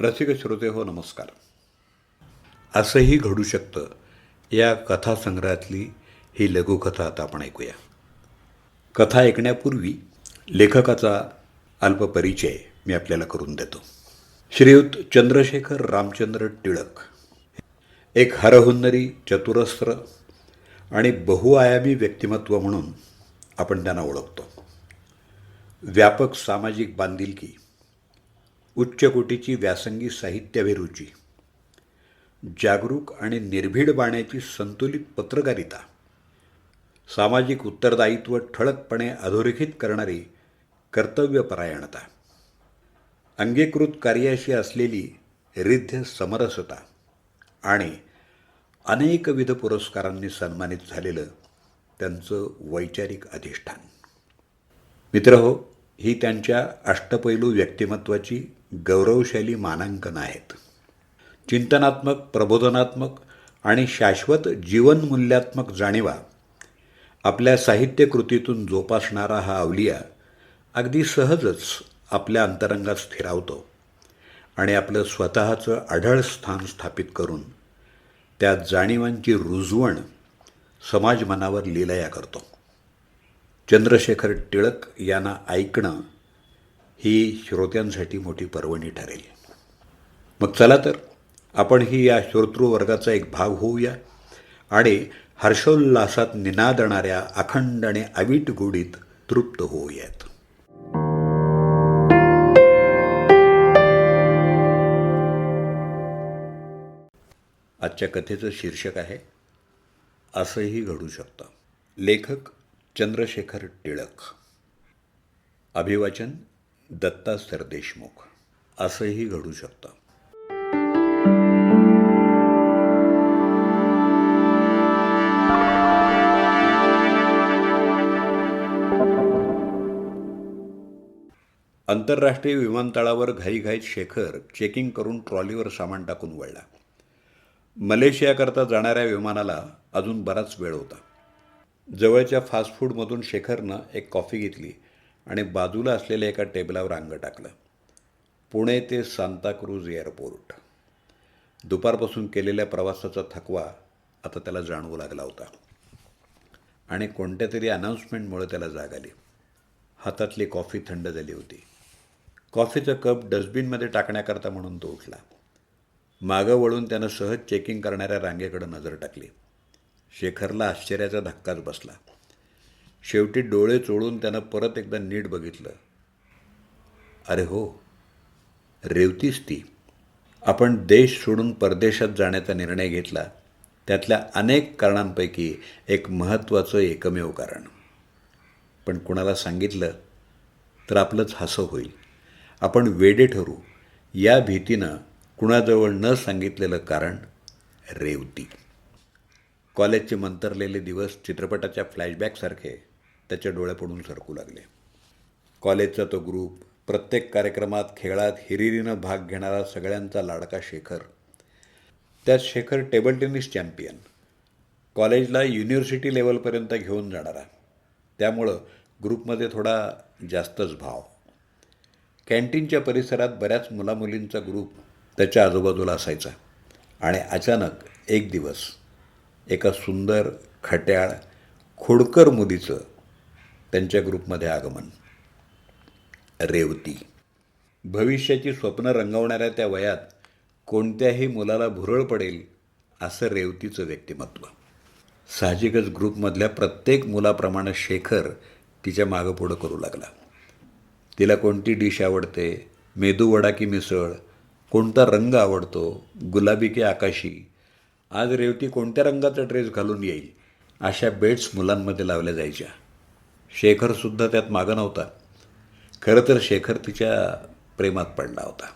रसिक श्रोते हो नमस्कार. असंही घडू शकतं या कथासंग्रहातली ही लघुकथा आता आपण ऐकूया. कथा ऐकण्यापूर्वी लेखकाचा अल्प परिचय मी आपल्याला करून देतो. श्रीयुत चंद्रशेखर रामचंद्र टिळक एक हरहुन्नरी चतुरस्त्र आणि बहुआयामी व्यक्तिमत्व म्हणून आपण त्यांना ओळखतो. व्यापक सामाजिक बांधिलकी उच्चकोटीची व्यासंगी साहित्याभिरुची जागरूक आणि निर्भीड बाण्याची संतुलित पत्रकारिता. सामाजिक उत्तरदायित्व ठळकपणे अधोरेखित करणारी कर्तव्यपरायणता. अंगीकृत कार्याशी असलेली रिद्ध समरसता. आणि अनेकविध पुरस्कारांनी सन्मानित झालेलं त्यांचं वैचारिक अधिष्ठान. मित्रहो ही त्यांच्या अष्टपैलू व्यक्तिमत्वाची गौरवशैली मानांकन आहेत. चिंतनात्मक प्रबोधनात्मक आणि शाश्वत जीवनमूल्यात्मक जाणीवा आपल्या साहित्यकृतीतून जोपासणारा हा अवलिया अगदी सहजच आपल्या अंतरंगात स्थिरावतो आणि आपलं स्वतःचं आढळ स्थान स्थापित करून त्या जाणीवांची रुजवण समाज मनावर लिलया करतो. चंद्रशेखर टिळक यांना ऐकणं ही श्रोत्यांसाठी मोठी पर्वणी ठरेल. मग चला तर आपण ही या श्रोतृवर्गाचा एक भाग होऊया आणि हर्षोल्लासात निनादणाऱ्या अखंड आणि अवीट गोडीत तृप्त होऊयात. आजच्या कथेचं शीर्षक आहे असंही घडू शकतं. लेखक चंद्रशेखर टिळक. अभिवाचन दत्ता सरदेशमुख असंही घडू शकतं. आंतरराष्ट्रीय विमानतळावर घाईघाईत शेखर चेकिंग करून ट्रॉलीवर सामान टाकून वळला. मलेशियाकरता जाणाऱ्या विमानाला अजून बराच वेळ होता. जवळच्या फास्ट फूडमधून शेखरनं एक कॉफी घेतली. आणि बाजूला असलेल्या एका टेबलावर अंग टाकलं. पुणे ते सांताक्रूज एअरपोर्ट. दुपारपासून केलेल्या प्रवासाचा थकवा आता त्याला जाणवू लागला होता. आणि कोणत्या तरी अनाऊन्समेंटमुळे त्याला जाग आली. हातातली कॉफी थंड झाली होती. कॉफीचं कप डस्टबिनमध्ये टाकण्याकरता म्हणून तो उठला. मागं वळून त्यानं सहज चेकिंग करणाऱ्या रांगेकडे नजर टाकली. शेखरला आश्चर्याचा धक्काच बसला. शेवटी डोळे चोळून त्यानं परत एकदा नीट बघितलं. अरे हो रेवतीच ती. आपण देश सोडून परदेशात जाण्याचा निर्णय घेतला. त्यातल्या अनेक कारणांपैकी एक महत्त्वाचं एकमेव कारण. पण कुणाला सांगितलं तर आपलंच हसं होईल. आपण वेडे ठरू. या भीतीनं कुणाजवळ न सांगितलेलं कारण रेवती. कॉलेजचे मंतरलेले दिवस चित्रपटाच्या फ्लॅशबॅकसारखे. त्याच्या डोळ्यापडून सरकू लागले. कॉलेजचा तो ग्रुप प्रत्येक कार्यक्रमात खेळात हिरिरीनं भाग घेणारा सगळ्यांचा लाडका शेखर. त्यात शेखर टेबल टेनिस चॅम्पियन. कॉलेजला युनिव्हर्सिटी लेवलपर्यंत घेऊन जाणारा. त्यामुळं ग्रुपमध्ये थोडा जास्तच भाव. कॅन्टीनच्या परिसरात बऱ्याच मुलामुलींचा ग्रुप त्याच्या आजूबाजूला असायचा. आणि अचानक एक दिवस एका सुंदर खट्याळ खोडकर मुलीचं त्यांच्या ग्रुपमध्ये आगमन. रेवती. भविष्याची स्वप्न रंगवणाऱ्या त्या वयात कोणत्याही मुलाला भुरळ पडेल असं रेवतीचं व्यक्तिमत्व. साहजिकच ग्रुपमधल्या प्रत्येक मुलाप्रमाणे शेखर तिच्या मागं पुढं करू लागला. तिला कोणती डिश आवडते? मेदूवडा की मिसळ? कोणता रंग आवडतो? गुलाबी की आकाशी? आज रेवती कोणत्या रंगाचा ड्रेस घालून येईल? अशा बेट्स मुलांमध्ये लावल्या जायच्या. शेखरसुद्धा त्यात मागं नव्हता. खरं तर शेखर तिच्या प्रेमात पडला होता.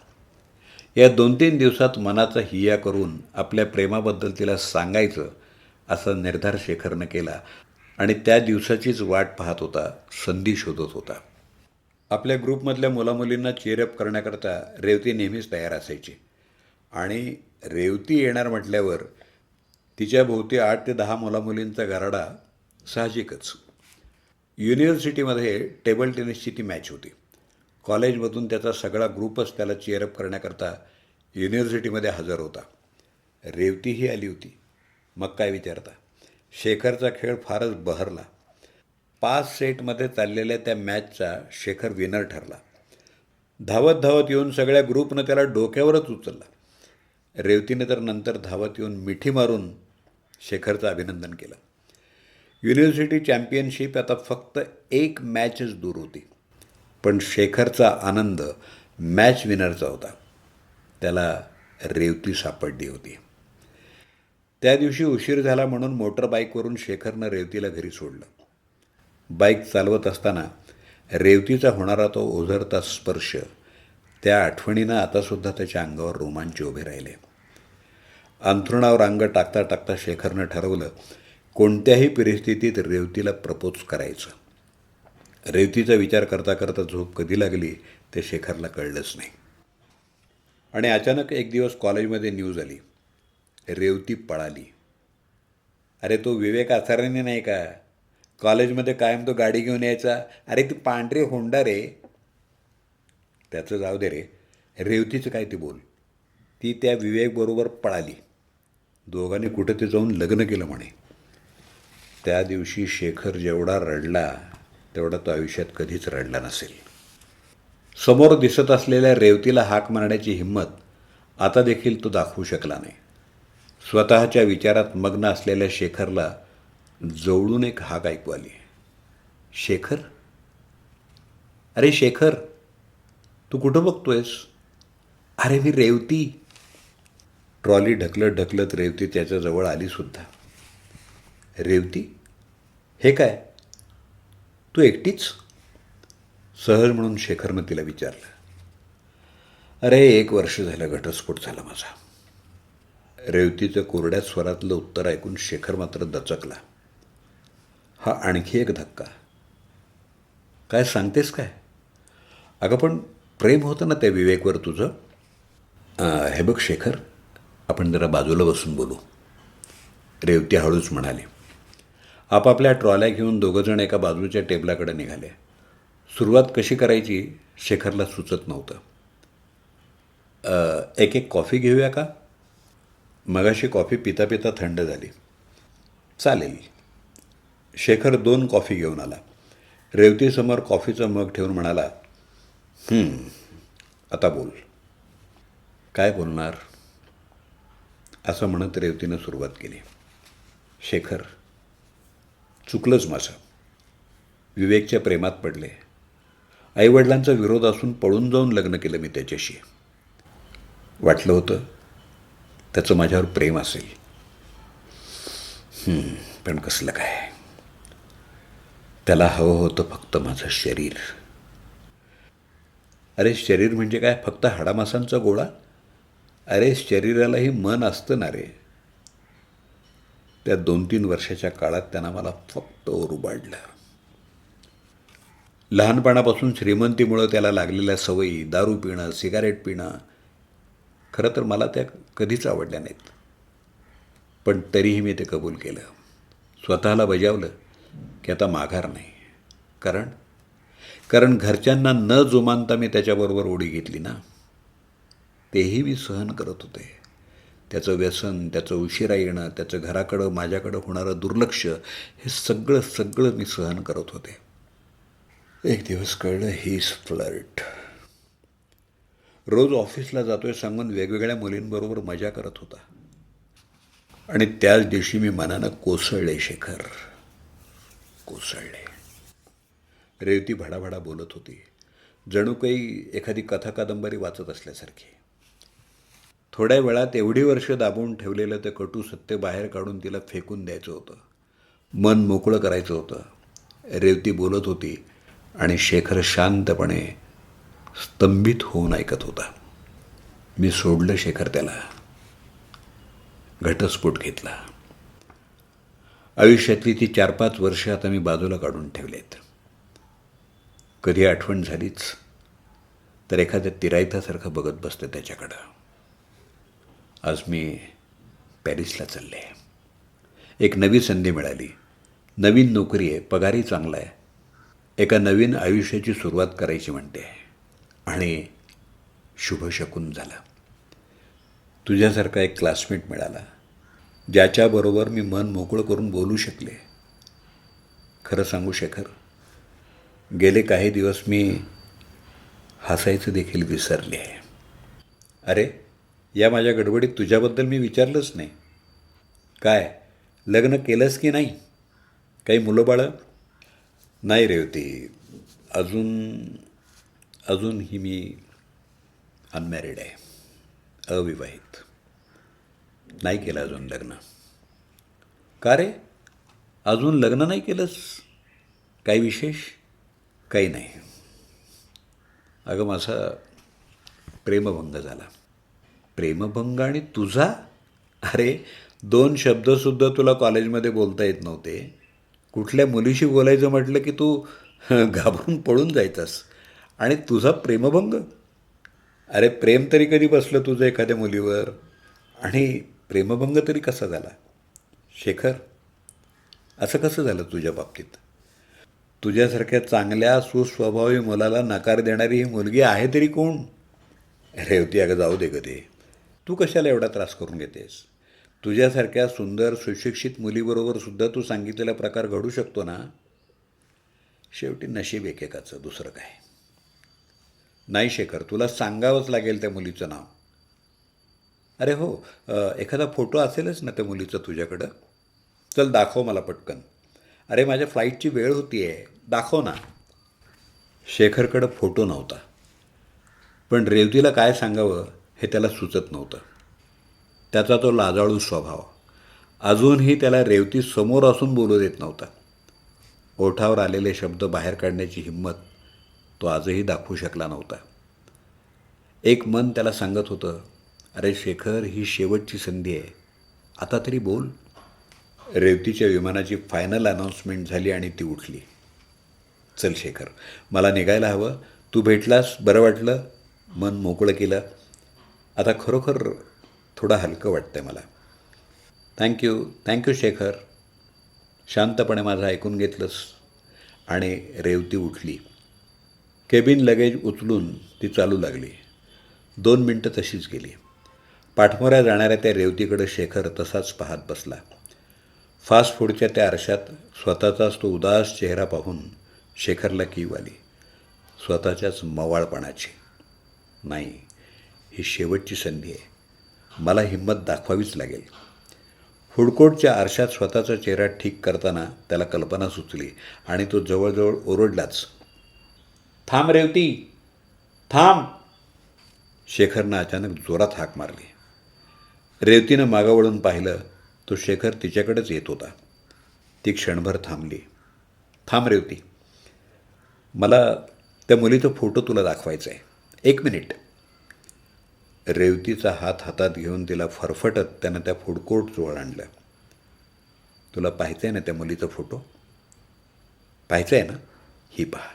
या दोन तीन दिवसात मनाचा हिया करून आपल्या प्रेमाबद्दल तिला सांगायचं असा निर्धार शेखरनं केला आणि त्या दिवसाचीच वाट पाहत होता संधी शोधत होता. आपल्या ग्रुपमधल्या मुलामुलींना चेअरअप करण्याकरता रेवती नेहमीच तयार असायची. आणि रेवती येणार म्हटल्यावर तिच्या भोवती आठ ते दहा मुलामुलींचा गराडा साहजिकच युनिव्हर्सिटीमध्ये टेबल टेनिसची ती मॅच होती. कॉलेजमधून त्याचा सगळा ग्रुपच त्याला चेअरअप करण्याकरता युनिव्हर्सिटीमध्ये हजर होता. रेवतीही आली होती. मग काय विचारता? शेखरचा खेळ फारच बहरला. पाच सेटमध्ये चाललेल्या त्या मॅचचा शेखर विनर ठरला. धावत धावत येऊन सगळ्या ग्रुपनं त्याला डोक्यावरच उचलला. रेवतीने तर नंतर धावत येऊन मिठी मारून शेखरचं अभिनंदन केलं. युनिव्हर्सिटी चॅम्पियनशिप आता फक्त एक मॅचच दूर होती. पण शेखरचा आनंद मॅच विनरचा होता. त्याला रेवती सापडली होती. त्या दिवशी उशीर झाला म्हणून मोटर बाईकवरून शेखरनं रेवतीला घरी सोडलं. बाईक चालवत असताना रेवतीचा होणारा तो ओझरता स्पर्श त्या आठवणीनं आतासुद्धा त्याच्या अंगावर रोमांच उभे राहिले. अंथरुणावर अंग टाकता टाकता शेखरनं ठरवलं कोणत्याही परिस्थितीत रेवतीला प्रपोज करायचं. रेवतीचा विचार करता करता झोप कधी लागली ते शेखरला कळलंच नाही. आणि अचानक एक दिवस कॉलेजमध्ये न्यूज आली. रेवती पळाली. अरे तो विवेक आचार्याने नाही का? कॉलेजमध्ये कायम तो गाडी घेऊन यायचा. अरे ती पांढरी होंडा रे. त्याचं जाऊ दे रे. रेवतीचं काय ती बोल. ती त्या विवेकबरोबर पळाली. दोघांनी कुठं ते जाऊन लग्न केलं म्हणे. त्या दिवशी शेखर जेवढा रडला तेवढा तो आयुष्यात कधीच रडला नसेल. समोर दिसत असलेल्या रेवतीला हाक मारण्याची हिंमत आता देखील तो दाखवू शकला नाही. स्वतःच्या विचारात मग्न असलेल्या शेखरला जवळून एक हाक ऐकू आली. शेखर? अरे शेखर तू कुठं बघतोयस? अरे मी रेवती. ट्रॉली ढकलत ढकलत रेवती त्याच्याजवळ आली सुद्धा. रेवती? हे काय? तू एकटीच? सहज म्हणून शेखरनं तिला विचारलं. अरे एक वर्ष झालं घटस्फोट झाला माझा. रेवतीचं कोरड्या स्वरातलं उत्तर ऐकून शेखर मात्र दचकला. हा आणखी एक धक्का. काय सांगतेस काय? अगं पण प्रेम होतं ना त्या विवेकवर तुझं? हे बघ शेखर आपण जरा बाजूला बसून बोलू. रेवती हळूच म्हणाली. आपापल्या ट्रॉल्या घेऊन दोघंजण एका बाजूच्या टेबलाकडे निघाले. सुरुवात कशी करायची शेखरला सुचत नव्हतं. एक एक कॉफी घेऊया का? मगाशी कॉफी पिता पिता थंड झाली. चालेल. शेखर दोन कॉफी घेऊन आला. रेवतीसमोर कॉफीचं मग ठेवून म्हणाला आता बोल. काय बोलणार? असं म्हणत रेवतीनं सुरुवात केली. शेखर चुकलंच माझं. विवेकच्या प्रेमात पडले. आईवडिलांचा विरोध असून पळून जाऊन लग्न केलं मी त्याच्याशी. वाटलं होतं त्याचं माझ्यावर प्रेम असेल. पण कसलं काय? त्याला हवं होतं फक्त माझं शरीर. अरे शरीर म्हणजे काय? फक्त हाडामासांचा गोळा? अरे शरीरालाही मन असतं ना रे. त्या दोन तीन वर्षाच्या काळात त्यांना मला फक्त ओरुबाडलं. लहानपणापासून श्रीमंतीमुळं त्याला लागलेल्या सवयी दारू पिणं सिगारेट पिणं खरं तर मला त्या कधीच आवडल्या नाहीत. पण तरीही मी ते कबूल केलं. स्वतःला बजावलं की आता माघार नाही. कारण? कारण घरच्यांना न जुमानता मी त्याच्याबरोबर उडी घेतली ना तेही मी सहन करत होते. त्याचं व्यसन त्याचं उशिरा येणं त्याचं घराकडं माझ्याकडं होणारं दुर्लक्ष हे सगळं सगळं मी सहन करत होते. एक दिवस कळलं हीच फ्लर्ट रोज ऑफिसला जातोय सांगून वेगवेगळ्या मुलींबरोबर मजा करत होता. आणि त्याच दिवशी मी मनानं कोसळले शेखर. कोसळले. रेवती भडाभडा बोलत होती. जणू काही एखादी कथा कादंबरी वाचत असल्यासारखी. थोड्या वेळात एवढी वर्ष दाबून ठेवलेलं ते कटू सत्य बाहेर काढून तिला फेकून द्यायचं होतं. मन मोकळं करायचं होतं. रेवती बोलत होती आणि शेखर शांतपणे स्तंभित होऊन ऐकत होता. मी सोडलं शेखर त्याला. घटस्फोट घेतला. आयुष्यातली ती चार पाच वर्ष आता मी बाजूला काढून ठेवलेत. कधी आठवण झालीच तर एखाद्या तिरायतासारखं बघत बसतं त्याच्याकडं. आज मी पॅरिसला चालले आहे. एक नवी संधी मिळाली. नवीन नोकरी आहे पगारही चांगला आहे. एका नवीन आयुष्याची सुरुवात करायची म्हणते. आणि शुभ शकून झाला. तुझ्यासारखा एक क्लासमेट मिळाला ज्याच्याबरोबर मी मन मोकळं करून बोलू शकले. खरं सांगू शेखर गेले काही दिवस मी हसायचं देखील विसरले आहे. अरे या माझ्या गडबडीत तुझ्याबद्दल मी विचारलंच नाही. काय? लग्न केलंस की नाही? काही मुलं बाळं नाही रे होती. अजून अजूनही मी अनमॅरिड आहे. अविवाहित. नाही केलं अजून लग्न. का रे? अजून लग्न नाही केलंस? काही विशेष? काही नाही. अगं माझा प्रेमभंग झाला. प्रेमभंग आणि तुझा? अरे दोन शब्दसुद्धा तुला कॉलेजमध्ये बोलता येत नव्हते. कुठल्या मुलीशी बोलायचं म्हटलं की तू घाबरून पळून जायचास? आणि तुझा प्रेमभंग? अरे प्रेम तरी कधी बसलं तुझं एखाद्या मुलीवर? आणि प्रेमभंग तरी कसा झाला? शेखर असं कसं झालं तुझ्या बाबतीत? तुझ्यासारख्या चांगल्या सुस्वभावी मुलाला नकार देणारी ही मुलगी आहे तरी कोण? रेवती अगं जाऊ दे ग ते. तू कशाला एवढा त्रास करून घेतेस? तुझ्यासारख्या सुंदर सुशिक्षित मुलीबरोबर सुद्धा तू सांगितलेला प्रकार घडू शकतो ना? शेवटी नशीब एकेकाचं दुसरं काय? नाही शेखर तुला सांगावंच लागेल त्या मुलीचं नाव. अरे हो एखादा फोटो असेलच ना त्या मुलीचं तुझ्याकडं? चल दाखव मला पटकन. अरे माझ्या फ्लाईटची वेळ होती आहे दाखव ना. शेखरकडं फोटो नव्हता. पण रेवतीला काय सांगावं? हे त्याला सुचत नव्हतं. त्याचा तो लाजाळू स्वभाव. अजूनही त्याला रेवती समोर असून बोलू देत नव्हता. ओठावर आलेले शब्द बाहेर काढण्याची हिंमत तो आजही दाखवू शकला नव्हता. एक मन त्याला सांगत होतं अरे शेखर ही शेवटची संधी आहे. आता तरी बोल. रेवतीच्या विमानाची फायनल अनाऊन्समेंट झाली आणि ती उठली. चल शेखर मला निघायला हवं. तू भेटलास बरं वाटलं. मन मोकळं केलं. आता खरोखर थोडं हलकं वाटतं आहे मला थँक्यू थँक्यू शेखर. शांतपणे माझं ऐकून घेतलंस आणि रेवती उठली. केबिन लगेज उचलून ती चालू लागली. दोन मिनटं तशीच गेली. पाठमोऱ्या जाणाऱ्या त्या रेवतीकडे शेखर तसाच पाहत बसला. फास्ट फूडच्या त्या आरशात स्वतःचाच तो उदास चेहरा पाहून शेखरला कीव आली. स्वतःच्याच मवाळपणाची. नाही ही शेवटची संधी आहे. मला हिंमत दाखवावीच लागेल. फूडकोर्टच्या आरशात स्वतःचा चेहरा ठीक करताना त्याला कल्पना सुचली आणि तो जवळजवळ ओरडलाच. थांब रेवती थांब. शेखरनं अचानक जोरात हाक मारली. रेवतीनं मागावळून पाहिलं तो शेखर तिच्याकडेच येत होता. ती क्षणभर थांबली. थांब रेवती. मला त्या मुलीचा फोटो तुला दाखवायचा आहे. एक मिनिट. रेवतीचा हात हातात घेऊन तिला फरफटत त्यानं त्या फूड जवळ आणलं. तुला पाहायचं आहे ना त्या मुलीचा फोटो पाहायचं आहे ना? ही पहा.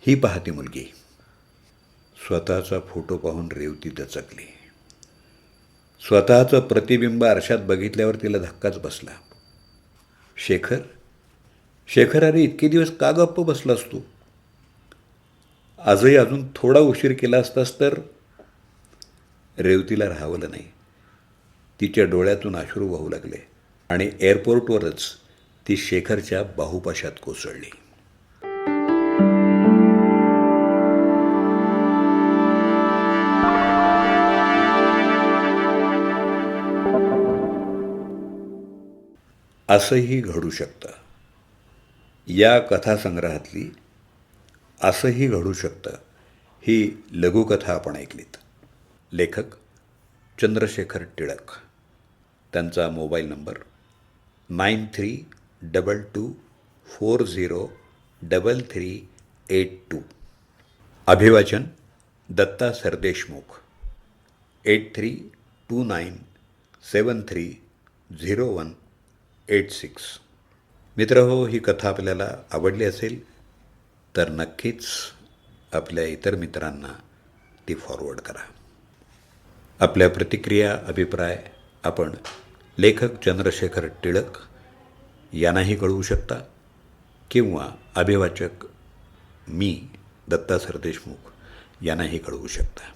ही पहा ती मुलगी. स्वतःचा फोटो पाहून रेवती दचकली. स्वतःचं प्रतिबिंब आरशात बघितल्यावर तिला धक्काच बसला. शेखर? शेखर अरे इतके दिवस का गप्प बसलास तू? आजही अजून थोडा उशीर केला असतास तर रेवतीला राहावलं नाही. तिच्या डोळ्यातून अश्रू वाहू लागले आणि एअरपोर्टवरच ती शेखरच्या बाहुपाशात कोसळली. असंही घडू शकतं. या कथासंग्रहातली असंही घडू शकतं ही लघुकथा आपण ऐकलीत. लेखक चंद्रशेखर टिळक. त्यांचा mobile number nine three double two four zero double three eight two. अभिवाचन Datta Sardeshmukh. Eight three two nine seven three zero one eight six. मित्र हो ही कथा आपल्याला आवडली असेल तर नक्कीच आपल्या इतर मित्रांना ती फॉरवर्ड करा. आपल्या प्रतिक्रिया अभिप्राय आपण लेखक चंद्रशेखर टिळक यांनाही कळवू शकता किंवा अभिवाचक मी दत्ता सरदेशमुख यांनाही कळवू शकता.